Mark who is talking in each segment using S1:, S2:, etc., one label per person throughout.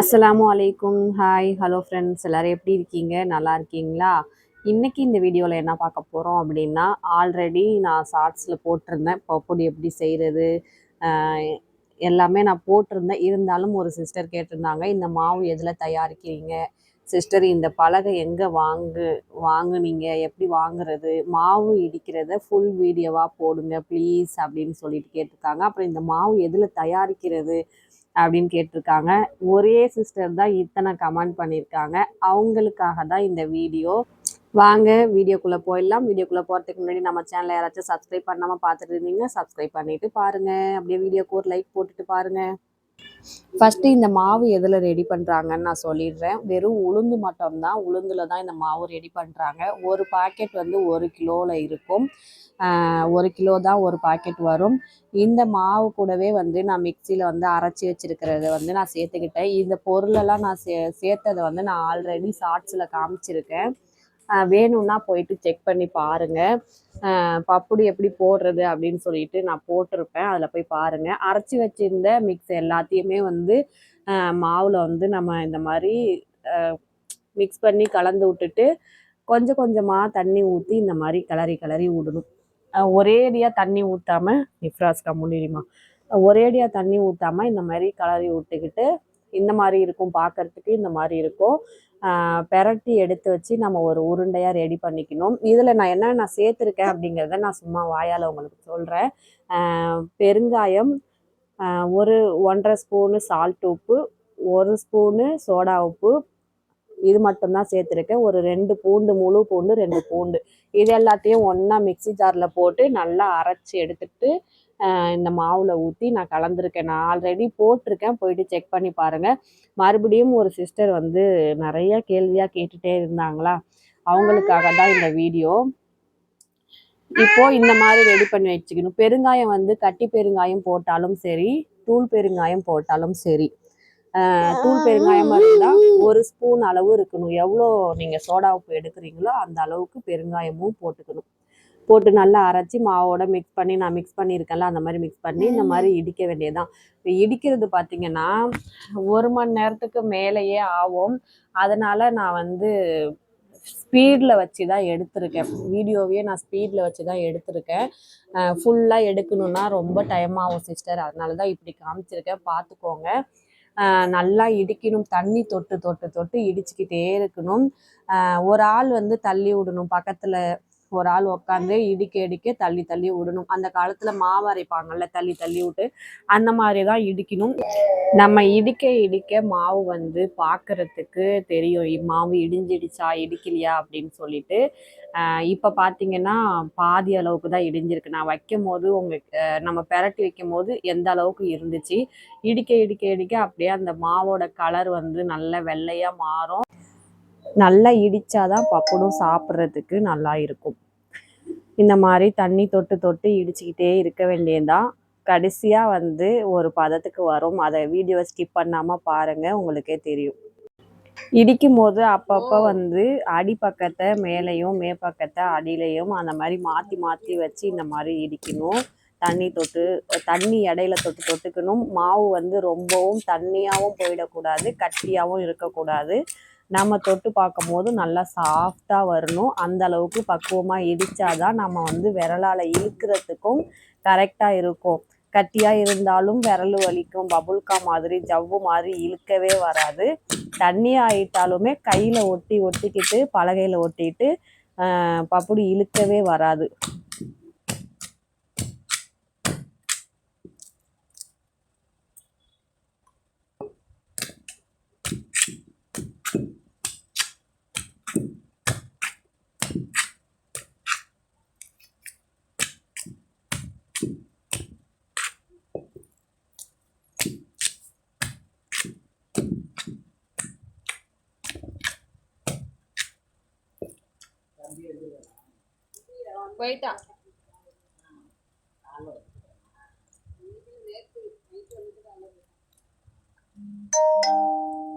S1: அஸ்லாம் வலைக்கும் hi hello friends எல்லோரும் எப்படி இருக்கீங்க நல்லா இருக்கீங்களா இன்றைக்கி இந்த வீடியோவில் என்ன பார்க்க போகிறோம் அப்படின்னா ஆல்ரெடி நான் ஷார்ட்ஸில் போட்டிருந்தேன் பப்புடி எப்படி செய்கிறது எல்லாமே நான் போட்டிருந்தேன் இருந்தாலும் ஒரு சிஸ்டர் கேட்டிருந்தாங்க இந்த மாவு எதில் தயாரிக்கிறீங்க சிஸ்டர் இந்த பலகை எங்கே வாங்கு வாங்குனீங்க எப்படி வாங்குறது மாவு இடிக்கிறத ஃபுல் வீடியோவாக போடுங்க ப்ளீஸ் அப்படின்னு சொல்லிட்டு கேட்டிருக்காங்க அப்புறம் இந்த மாவு எதில் தயாரிக்கிறது அப்படின்னு கேட்டிருக்காங்க ஒரே சிஸ்டர் தான் இத்தனை கமெண்ட் பண்ணியிருக்காங்க அவங்களுக்காக தான் இந்த வீடியோ வாங்க வீடியோக்குள்ளே போயிடலாம் வீடியோக்குள்ளே போகிறதுக்கு முன்னாடி நம்ம சேனலை யாராச்சும் சப்ஸ்கிரைப் பண்ணாமல் பார்த்துட்டு இருந்தீங்க சப்ஸ்கிரைப் பண்ணிவிட்டு பாருங்கள் அப்படியே வீடியோக்கு ஒரு லைக் போட்டுட்டு பாருங்கள் ஃபஸ்ட்டு இந்த மாவு எதில் ரெடி பண்ணுறாங்கன்னு நான் சொல்லிடுறேன் வெறும் உளுந்து மட்டும்தான் உளுந்தில் தான் இந்த மாவு ரெடி பண்ணுறாங்க ஒரு பாக்கெட் வந்து ஒரு கிலோவில் இருக்கும் ஒரு கிலோ தான் ஒரு பாக்கெட் வரும் இந்த மாவு கூடவே வந்து நான் மிக்சியில் வந்து அரைச்சி வச்சுருக்கிறத வந்து நான் சேர்த்துக்கிட்டேன் இந்த பொருளெல்லாம் நான் சே சேர்த்ததை வந்து நான் ஆல்ரெடி ஷார்ட்ஸில் காமிச்சிருக்கேன் வேணும்னா போயிட்டு செக் பண்ணி பாருங்கள் பப்புடி எப்படி போடுறது அப்படின்னு சொல்லிட்டு நான் போட்டிருப்பேன் அதில் போய் பாருங்கள் அரைச்சி வச்சிருந்த மிக்ஸ் எல்லாத்தையுமே வந்து மாவில் வந்து நம்ம இந்த மாதிரி மிக்ஸ் பண்ணி கலந்து விட்டுட்டு கொஞ்சம் கொஞ்சமாக தண்ணி ஊற்றி இந்த மாதிரி கிளறி கிளறி விடணும் ஒரேடியாக தண்ணி ஊற்றாமல் நிஃப்ராஸ்கா முன்னிரிமா ஒரேடியாக தண்ணி ஊற்றாமல் இந்த மாதிரி கலரி விட்டுக்கிட்டு இந்த மாதிரி இருக்கும் பார்க்குறதுக்கு இந்த மாதிரி இருக்கும் பெரட்டி எடுத்து வச்சு நம்ம ஒரு உருண்டையாக ரெடி பண்ணிக்கணும் இதில் நான் என்னென்ன நான் சேர்த்துருக்கேன் அப்படிங்கிறத நான் சும்மா வாயால் உங்களுக்கு சொல்கிறேன் பெருங்காயம் ஒரு ஒன்றரை ஸ்பூனு சால்ட் உப்பு ஒரு ஸ்பூனு சோடா உப்பு இது மட்டும்தான் சேர்த்துருக்கேன் ஒரு ரெண்டு பூண்டு முழு பூண்டு ரெண்டு பூண்டு இது எல்லாத்தையும் ஒன்றா மிக்சி ஜாரில் போட்டு நல்லா அரைச்சி எடுத்துட்டு இந்த மாவில் ஊற்றி நான் கலந்துருக்கேன் நான் ஆல்ரெடி போட்டிருக்கேன் போயிட்டு செக் பண்ணி பாருங்கள் மறுபடியும் ஒரு சிஸ்டர் வந்து நிறைய கேள்வியாக கேட்டுகிட்டே இருந்தாங்களா அவங்களுக்காக தான் இந்த வீடியோ இப்போ இந்த மாதிரி ரெடி பண்ணி வச்சுக்கணும் பெருங்காயம் வந்து கட்டி பெருங்காயம் போட்டாலும் சரி தூள் பெருங்காயம் போட்டாலும் சரி தூள் பெருங்காயம் இருந்தால் ஒரு ஸ்பூன் அளவு இருக்கணும் எவ்வளோ நீங்கள் சோடா உப்பு எடுக்கிறீங்களோ அந்த அளவுக்கு பெருங்காயமும் போட்டுக்கணும் போட்டு நல்லா அரைச்சி மாவோட மிக்ஸ் பண்ணி நான் மிக்ஸ் பண்ணியிருக்கேன்ல அந்த மாதிரி மிக்ஸ் பண்ணி இந்த மாதிரி இடிக்க வேண்டியதுதான் இப்போ இடிக்கிறது பார்த்தீங்கன்னா ஒரு மணி நேரத்துக்கு மேலேயே ஆகும் அதனால் நான் வந்து ஸ்பீடில் வச்சு தான் எடுத்திருக்கேன் வீடியோவையே நான் ஸ்பீடில் வச்சு தான் எடுத்திருக்கேன் ஃபுல்லாக எடுக்கணுன்னா ரொம்ப டைம் ஆகும் சிஸ்டர் அதனால தான் இப்படி காமிச்சிருக்கேன் பார்த்துக்கோங்க நல்லா இடிக்கணும் தண்ணி தொட்டு தொட்டு தொட்டு இடிச்சுக்கிட்டே இருக்கணும் ஒரு ஆள் வந்து தள்ளி விடணும் பக்கத்தில் ஒரு ஆள் உட்காந்து இடிக்க இடிக்க தள்ளி தள்ளி விடணும் அந்த காலத்துல மாவு அரைப்பாங்கல்ல தள்ளி தள்ளி விட்டு அந்த மாதிரி தான் இடிக்கணும் நம்ம இடிக்க இடிக்க மாவு வந்து பாக்குறதுக்கு தெரியும் மாவு இடிஞ்சிடுச்சா இடிக்கலையா அப்படின்னு சொல்லிட்டு இப்போ பார்த்தீங்கன்னா பாதி அளவுக்கு தான் இடிஞ்சிருக்கு நான் வைக்கும் போது உங்களுக்கு நம்ம பெரட்டி வைக்கும் போது எந்த அளவுக்கு இருந்துச்சு இடிக்க இடிக்க இடிக்க அப்படியே அந்த மாவோட கலர் வந்து நல்ல வெள்ளையாக மாறும் நல்லா இடித்தாதான் பப்படும் சாப்பிட்றதுக்கு நல்லா இருக்கும் இந்த மாதிரி தண்ணி தொட்டு தொட்டு இடிச்சுக்கிட்டே இருக்க வேண்டியதுதான் கடைசியாக வந்து ஒரு பதத்துக்கு வரும் அதை வீடியோ ஸ்கிப் பண்ணாமல் பாருங்கள் உங்களுக்கே தெரியும் இடிக்கும் போது அப்பப்போ வந்து அடி பக்கத்தை மேலேயும் மேற்பக்கத்தை அடியிலையும் அந்த மாதிரி மாற்றி மாற்றி வச்சு இந்த மாதிரி இடிக்கணும் தண்ணி தொட்டு தண்ணி இடையில தொட்டு தொட்டுக்கணும் மாவு வந்து ரொம்பவும் தண்ணியாகவும் போயிடக்கூடாது கட்டியாகவும் இருக்கக்கூடாது நம்ம தொட்டு பார்க்கும் போது நல்லா சாஃப்டாக வரணும் அந்த அளவுக்கு பக்குவமாக இடித்தாதான் நம்ம வந்து விரலால் இழுக்கிறதுக்கும் கரெக்டாக இருக்கும் கட்டியாக இருந்தாலும் விரல் வலிக்கும் பபுல்கா மாதிரி ஜவ்வு மாதிரி இழுக்கவே வராது தண்ணி ஆகிட்டாலுமே கையில் ஒட்டி ஒட்டிக்கிட்டு பலகையில் ஒட்டிட்டு பப்புடி இழுக்கவே வராது బయట Thank you.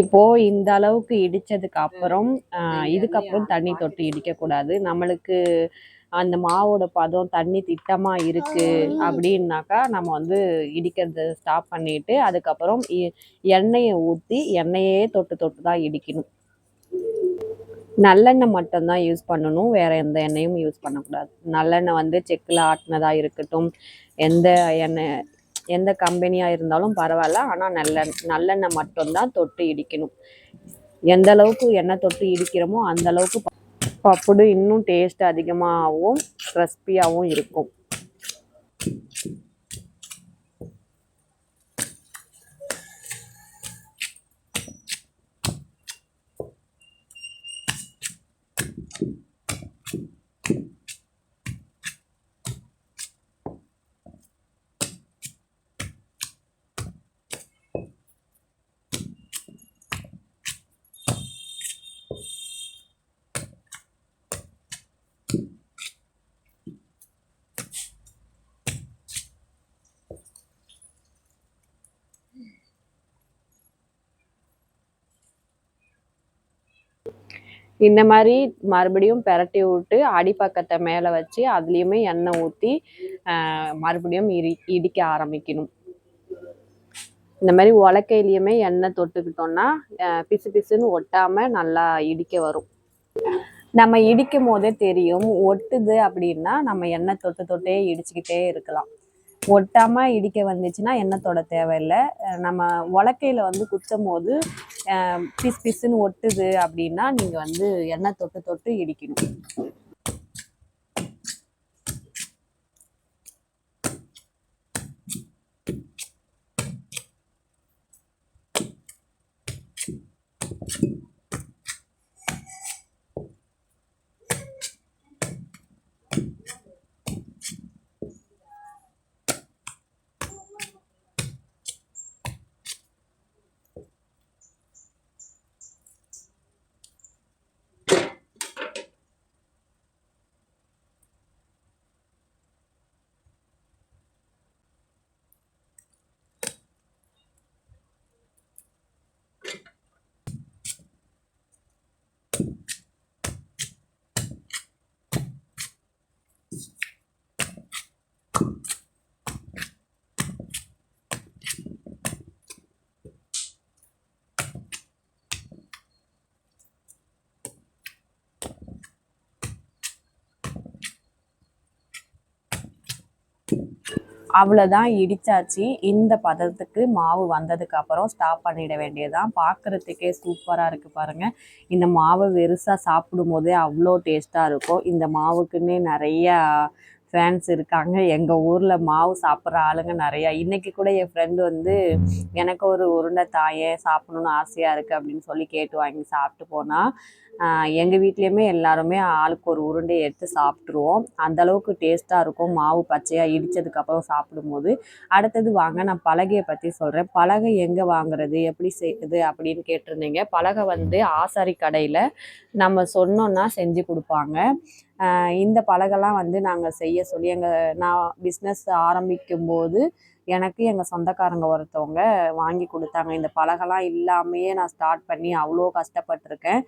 S1: இப்போது இந்த அளவுக்கு இடிச்சதுக்கு அப்புறம் இதுக்கப்புறம் தண்ணி தொட்டு இடிக்கக்கூடாது நம்மளுக்கு அந்த மாவோட பதம் தண்ணி திட்டமாக இருக்குது அப்படின்னாக்கா நம்ம வந்து இடிக்கிறத ஸ்டாப் பண்ணிவிட்டு அதுக்கப்புறம் எண்ணெயை ஊற்றி எண்ணெயே தொட்டு தொட்டு தான் இடிக்கணும் நல்லெண்ணெய் மட்டும்தான் யூஸ் பண்ணணும் வேறு எந்த எண்ணெயும் யூஸ் பண்ணக்கூடாது நல்லெண்ணெய் வந்து செக்கில் ஆட்டினதாக இருக்கட்டும் எந்த எண்ணெய் எந்த கம்பெனியாக இருந்தாலும் பரவாயில்ல ஆனால் நல்ல நல்லெண்ணெய் மட்டும்தான் தொட்டு இடிக்கணும் எந்த அளவுக்கு எண்ணெய் தொட்டு இடிக்கிறோமோ அந்த அளவுக்கு பப்புடு இன்னும் டேஸ்ட் அதிகமாகவும் கிறிஸ்பியாகவும் இருக்கும் இந்த மாதிரி மறுபடியும் பெரட்டி விட்டு அடிப்பக்கத்தை மேலே வச்சு அதுலேயுமே எண்ணெய் ஊற்றி மறுபடியும் இடி இடிக்க ஆரம்பிக்கணும் இந்த மாதிரி உலக்கையிலையுமே எண்ணெய் தொட்டுக்கிட்டோம்னா பிசு பிசுன்னு ஒட்டாமல் நல்லா இடிக்க வரும் நம்ம இடிக்கும் போதே தெரியும் ஒட்டுது அப்படின்னா நம்ம எண்ணெய் தொட்டு தொட்டே இடிச்சுக்கிட்டே இருக்கலாம் ஒட்டாமல் இடிக்க வந்துச்சுன்னா எண்ணத்தோட தேவையில்லை நம்ம உலக்கையில் வந்து குத்தும் போது பிஸ் பிசுன்னு ஒட்டுது அப்படின்னா நீங்கள் வந்து எண்ணெய் தொட்டு தொட்டு இடிக்கணும் அவ்வளோதான் இடித்தாச்சு இந்த பதத்துக்கு மாவு வந்ததுக்கு அப்புறம் ஸ்டாப் பண்ணிட வேண்டியதுதான் பார்க்குறதுக்கே சூப்பராக இருக்குது பாருங்கள் இந்த மாவு வெறுசாக போதே அவ்வளோ டேஸ்ட்டாக இருக்கும் இந்த மாவுக்குன்னே நிறையா ஃபேன்ஸ் இருக்காங்க எங்கள் ஊரில் மாவு சாப்பிட்ற ஆளுங்க நிறையா இன்றைக்கி கூட என் ஃப்ரெண்டு வந்து எனக்கு ஒரு உருண்டை தாயே சாப்பிடணுன்னு ஆசையாக இருக்குது அப்படின்னு சொல்லி கேட்டு வாங்கி சாப்பிட்டு போனால் எங்கள் வீட்லேயுமே எல்லாருமே ஆளுக்கு ஒரு உருண்டையை எடுத்து சாப்பிட்ருவோம் அந்தளவுக்கு டேஸ்ட்டாக இருக்கும் மாவு பச்சையாக இடித்ததுக்கப்புறம் சாப்பிடும்போது அடுத்தது வாங்க நான் பலகையை பற்றி சொல்கிறேன் பலகை எங்கே வாங்குறது எப்படி செய்யுது அப்படின்னு கேட்டிருந்தீங்க பலகை வந்து ஆசாரி கடையில் நம்ம சொன்னோன்னா செஞ்சு கொடுப்பாங்க இந்த பலகெல்லாம் வந்து நாங்கள் செய்ய சொல்லி எங்கள் நான் பிஸ்னஸ் ஆரம்பிக்கும் போது எனக்கு எங்கள் சொந்தக்காரங்க ஒருத்தவங்க வாங்கி கொடுத்தாங்க இந்த பலகெல்லாம் இல்லாமையே நான் ஸ்டார்ட் பண்ணி அவ்வளோ கஷ்டப்பட்டிருக்கேன்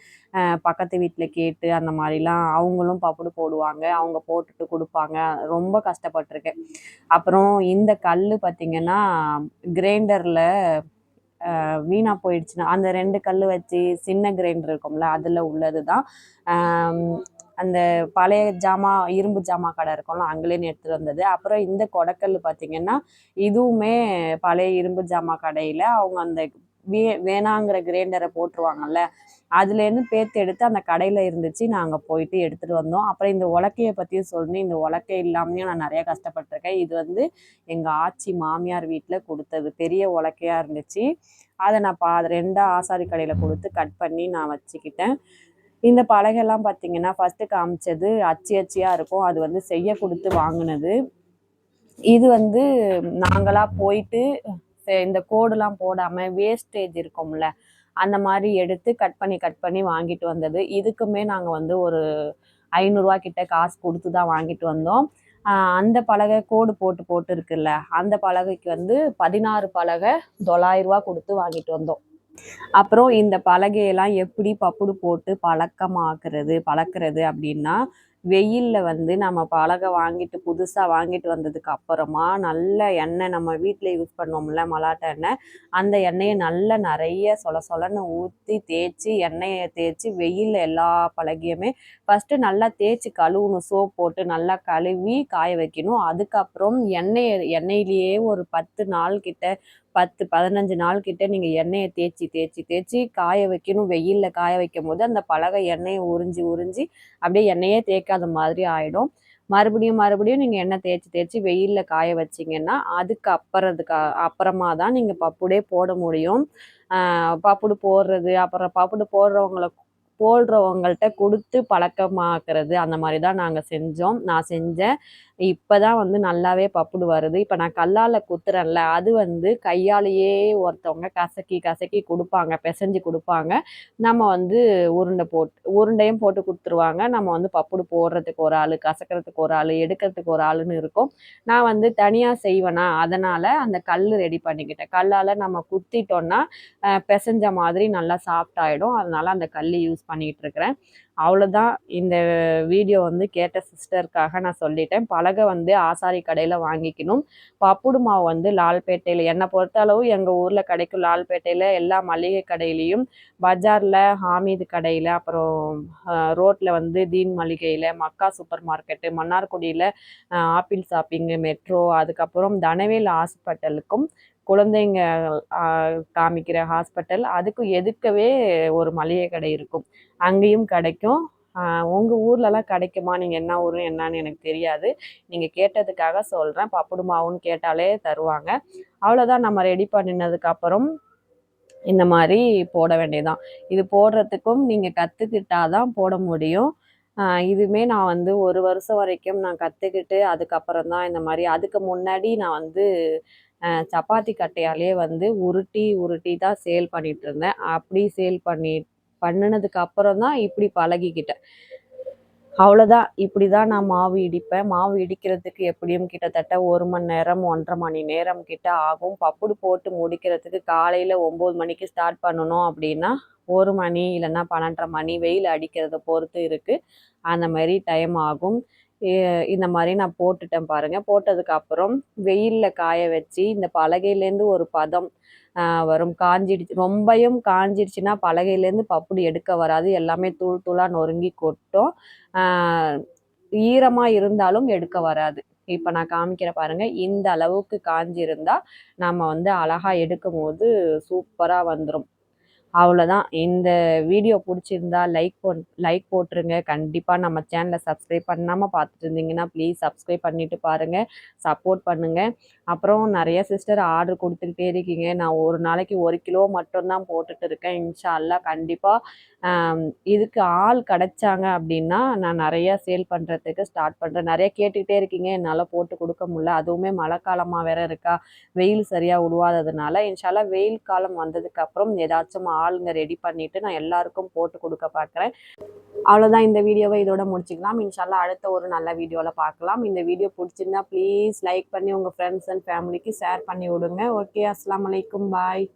S1: பக்கத்து வீட்டில் கேட்டு அந்த மாதிரிலாம் அவங்களும் பப்புடு போடுவாங்க அவங்க போட்டுட்டு கொடுப்பாங்க ரொம்ப கஷ்டப்பட்டிருக்கேன் அப்புறம் இந்த கல் பார்த்திங்கன்னா கிரைண்டரில் வீணாக போயிடுச்சுன்னா அந்த ரெண்டு கல் வச்சு சின்ன கிரைண்டர் இருக்கும்ல அதில் உள்ளது தான் அந்த பழைய ஜாமா இரும்பு ஜாமா கடை இருக்கோம்ல அங்கேலேருந்து எடுத்துகிட்டு வந்தது அப்புறம் இந்த கொடக்கல் பார்த்திங்கன்னா இதுவுமே பழைய இரும்பு ஜாமா கடையில் அவங்க அந்த வே வேணாங்கிற கிரைண்டரை போட்டுருவாங்கல்ல அதுலேருந்து பேத்து எடுத்து அந்த கடையில் இருந்துச்சு நாங்கள் போயிட்டு எடுத்துகிட்டு வந்தோம் அப்புறம் இந்த உலக்கையை பற்றியும் சொல்லணும் இந்த உலக்கை இல்லாமையும் நான் நிறையா கஷ்டப்பட்டிருக்கேன் இது வந்து எங்கள் ஆச்சி மாமியார் வீட்டில் கொடுத்தது பெரிய உலக்கையாக இருந்துச்சு அதை நான் பா ரெண்டாக ஆசாரி கடையில் கொடுத்து கட் பண்ணி நான் வச்சுக்கிட்டேன் இந்த பலகைலாம் பார்த்தீங்கன்னா ஃபஸ்ட்டு காமிச்சது அச்சி அச்சியாக இருக்கும் அது வந்து செய்ய கொடுத்து வாங்கினது இது வந்து நாங்களாக போயிட்டு இந்த கோடுலாம் போடாமல் வேஸ்டேஜ் இருக்கும்ல அந்த மாதிரி எடுத்து கட் பண்ணி கட் பண்ணி வாங்கிட்டு வந்தது இதுக்குமே நாங்கள் வந்து ஒரு ஐநூறுரூவா கிட்ட காசு கொடுத்து தான் வாங்கிட்டு வந்தோம் அந்த பலகை கோடு போட்டு போட்டு இருக்குல்ல அந்த பலகைக்கு வந்து பதினாறு பலகை தொள்ளாயிரம் ரூபா கொடுத்து வாங்கிட்டு வந்தோம் அப்புறம் இந்த பலகையெல்லாம் எப்படி பப்புடு போட்டு பழக்கமாக்குறது பழக்கிறது அப்படின்னா வெயிலில் வந்து நம்ம பலகை வாங்கிட்டு புதுசாக வாங்கிட்டு வந்ததுக்கு அப்புறமா நல்ல எண்ணெய் நம்ம வீட்டில் யூஸ் பண்ணுவோம்ல மலாட்ட எண்ணெய் அந்த எண்ணெயை நல்லா நிறைய சொல சொலன்னு ஊற்றி தேய்ச்சி எண்ணெயை தேய்ச்சி வெயிலில் எல்லா பழகியுமே ஃபஸ்ட்டு நல்லா தேய்ச்சி கழுவணும் சோப் போட்டு நல்லா கழுவி காய வைக்கணும் அதுக்கப்புறம் எண்ணெயை எண்ணெயிலேயே ஒரு பத்து நாள் கிட்ட பத்து பதினஞ்சு நாள் கிட்ட நீங்கள் எண்ணெயை தேய்ச்சி தேய்ச்சி தேய்ச்சி காய வைக்கணும் வெயிலில் காய வைக்கும் போது அந்த பலகை எண்ணெயை உறிஞ்சி உறிஞ்சி அப்படியே எண்ணெயே தேய்க்காத மாதிரி ஆகிடும் மறுபடியும் மறுபடியும் நீங்கள் எண்ணெய் தேய்ச்சி தேய்ச்சி வெயிலில் காய வச்சிங்கன்னா அதுக்கு அப்புறதுக்கு அப்புறமா தான் நீங்கள் பப்புடே போட முடியும் பப்புடு போடுறது அப்புறம் பப்புடு போடுறவங்கள போடுறவங்கள்ட்ட கொடுத்து பழக்கமாக்குறது அந்த மாதிரி தான் நாங்கள் செஞ்சோம் நான் செஞ்சேன் இப்போ தான் வந்து நல்லாவே பப்புடு வருது இப்போ நான் கல்லால் குத்துறேன்ல அது வந்து கையாலேயே ஒருத்தவங்க கசக்கி கசக்கி கொடுப்பாங்க பிசைஞ்சு கொடுப்பாங்க நம்ம வந்து உருண்டை போட்டு உருண்டையும் போட்டு கொடுத்துருவாங்க நம்ம வந்து பப்புடு போடுறதுக்கு ஒரு ஆள் கசக்கிறதுக்கு ஒரு ஆள் எடுக்கிறதுக்கு ஒரு ஆளுன்னு இருக்கும் நான் வந்து தனியாக செய்வேனா அதனால் அந்த கல் ரெடி பண்ணிக்கிட்டேன் கல்லால் நம்ம குத்திட்டோன்னா பிசைஞ்ச மாதிரி நல்லா சாஃப்ட் ஆகிடும் அதனால் அந்த கல் யூஸ் பண்ணிக்கிட்டு இருக்கிறேன் அவ்வளோதான் இந்த வீடியோ வந்து கேட்ட சிஸ்டருக்காக நான் சொல்லிட்டேன் பலகை வந்து ஆசாரி கடையில் வாங்கிக்கணும் பப்புடு மாவு வந்து லால்பேட்டையில் என்னை பொறுத்தளவு எங்கள் ஊரில் கிடைக்கும் லால்பேட்டையில் எல்லா மளிகை கடையிலையும் பஜாரில் ஹாமீது கடையில் அப்புறம் ரோட்டில் வந்து தீன் மளிகையில் மக்கா சூப்பர் மார்க்கெட்டு மன்னார்குடியில் ஆப்பிள் ஷாப்பிங்கு மெட்ரோ அதுக்கப்புறம் தனவேல் ஹாஸ்பிட்டலுக்கும் குழந்தைங்க காமிக்கிற ஹாஸ்பிட்டல் அதுக்கு எதுக்கவே ஒரு மளிகை கடை இருக்கும் அங்கேயும் கிடைக்கும் உங்கள் ஊர்லலாம் கிடைக்குமா நீங்கள் என்ன ஊர் என்னன்னு எனக்கு தெரியாது நீங்கள் கேட்டதுக்காக சொல்கிறேன் பப்புடு மாவுன்னு கேட்டாலே தருவாங்க அவ்வளோதான் நம்ம ரெடி பண்ணினதுக்கப்புறம் இந்த மாதிரி போட வேண்டியதான் இது போடுறதுக்கும் நீங்கள் கற்றுக்கிட்டா தான் போட முடியும் இதுவுமே நான் வந்து ஒரு வருஷம் வரைக்கும் நான் கற்றுக்கிட்டு அதுக்கப்புறம் தான் இந்த மாதிரி அதுக்கு முன்னாடி நான் வந்து சப்பாத்தி கட்டையாலே வந்து உருட்டி உருட்டி தான் சேல் பண்ணிகிட்டு இருந்தேன் அப்படி சேல் பண்ணி பண்ணினதுக்கு அப்புறம் தான் இப்படி பழகிக்கிட்டேன் அவ்வளோதான் இப்படி தான் நான் மாவு இடிப்பேன் மாவு இடிக்கிறதுக்கு எப்படியும் கிட்டத்தட்ட ஒரு மணி நேரம் ஒன்றரை மணி நேரம் கிட்ட ஆகும் பப்புடு போட்டு முடிக்கிறதுக்கு காலையில் ஒம்பது மணிக்கு ஸ்டார்ட் பண்ணணும் அப்படின்னா ஒரு மணி இல்லைன்னா பன்னெண்டரை மணி வெயில் அடிக்கிறத பொறுத்து இருக்குது அந்த மாதிரி டைம் ஆகும் இந்த மாதிரி நான் போட்டுட்டேன் பாருங்கள் போட்டதுக்கப்புறம் வெயிலில் காய வச்சு இந்த பலகையிலேருந்து ஒரு பதம் வரும் காஞ்சிடுச்சு ரொம்பையும் காஞ்சிடுச்சுன்னா பலகையிலேருந்து பப்புடி எடுக்க வராது எல்லாமே தூள் தூளாக நொறுங்கி கொட்டும் ஈரமாக இருந்தாலும் எடுக்க வராது இப்போ நான் காமிக்கிற பாருங்க இந்த அளவுக்கு காஞ்சிருந்தா நம்ம வந்து அழகாக எடுக்கும் போது சூப்பராக வந்துடும் அவ்வளோதான் இந்த வீடியோ பிடிச்சிருந்தா லைக் போ லைக் போட்டுருங்க கண்டிப்பாக நம்ம சேனலை சப்ஸ்கிரைப் பண்ணாமல் பார்த்துட்டு இருந்தீங்கன்னா ப்ளீஸ் சப்ஸ்கிரைப் பண்ணிவிட்டு பாருங்கள் சப்போர்ட் பண்ணுங்கள் அப்புறம் நிறைய சிஸ்டர் ஆர்டர் கொடுத்துக்கிட்டே இருக்கீங்க நான் ஒரு நாளைக்கு ஒரு கிலோ மட்டும்தான் போட்டுட்டு இருக்கேன் இன்ஷால்லா கண்டிப்பாக இதுக்கு ஆள் கிடைச்சாங்க அப்படின்னா நான் நிறையா சேல் பண்ணுறதுக்கு ஸ்டார்ட் பண்ணுறேன் நிறைய கேட்டுக்கிட்டே இருக்கீங்க என்னால் போட்டு கொடுக்க முடியல அதுவுமே மழை காலமாக வேற இருக்கா வெயில் சரியாக உருவாததுனால இன்ஷால்லா வெயில் காலம் வந்ததுக்கப்புறம் ஏதாச்சும் ஆளுங்க ரெடி பண்ணிவிட்டு நான் எல்லாருக்கும் போட்டு கொடுக்க பார்க்குறேன் அவ்வளோதான் இந்த வீடியோவை இதோட முடிச்சுக்கலாம் இன்ஷால்லா அடுத்த ஒரு நல்ல வீடியோவில் பார்க்கலாம் இந்த வீடியோ பிடிச்சிருந்தா ப்ளீஸ் லைக் பண்ணி உங்கள் ஃப்ரெண்ட்ஸ் அண்ட் ஃபேமிலிக்கு ஷேர் பண்ணி விடுங்க ஓகே அஸ்லாம் வலைக்கும் பாய்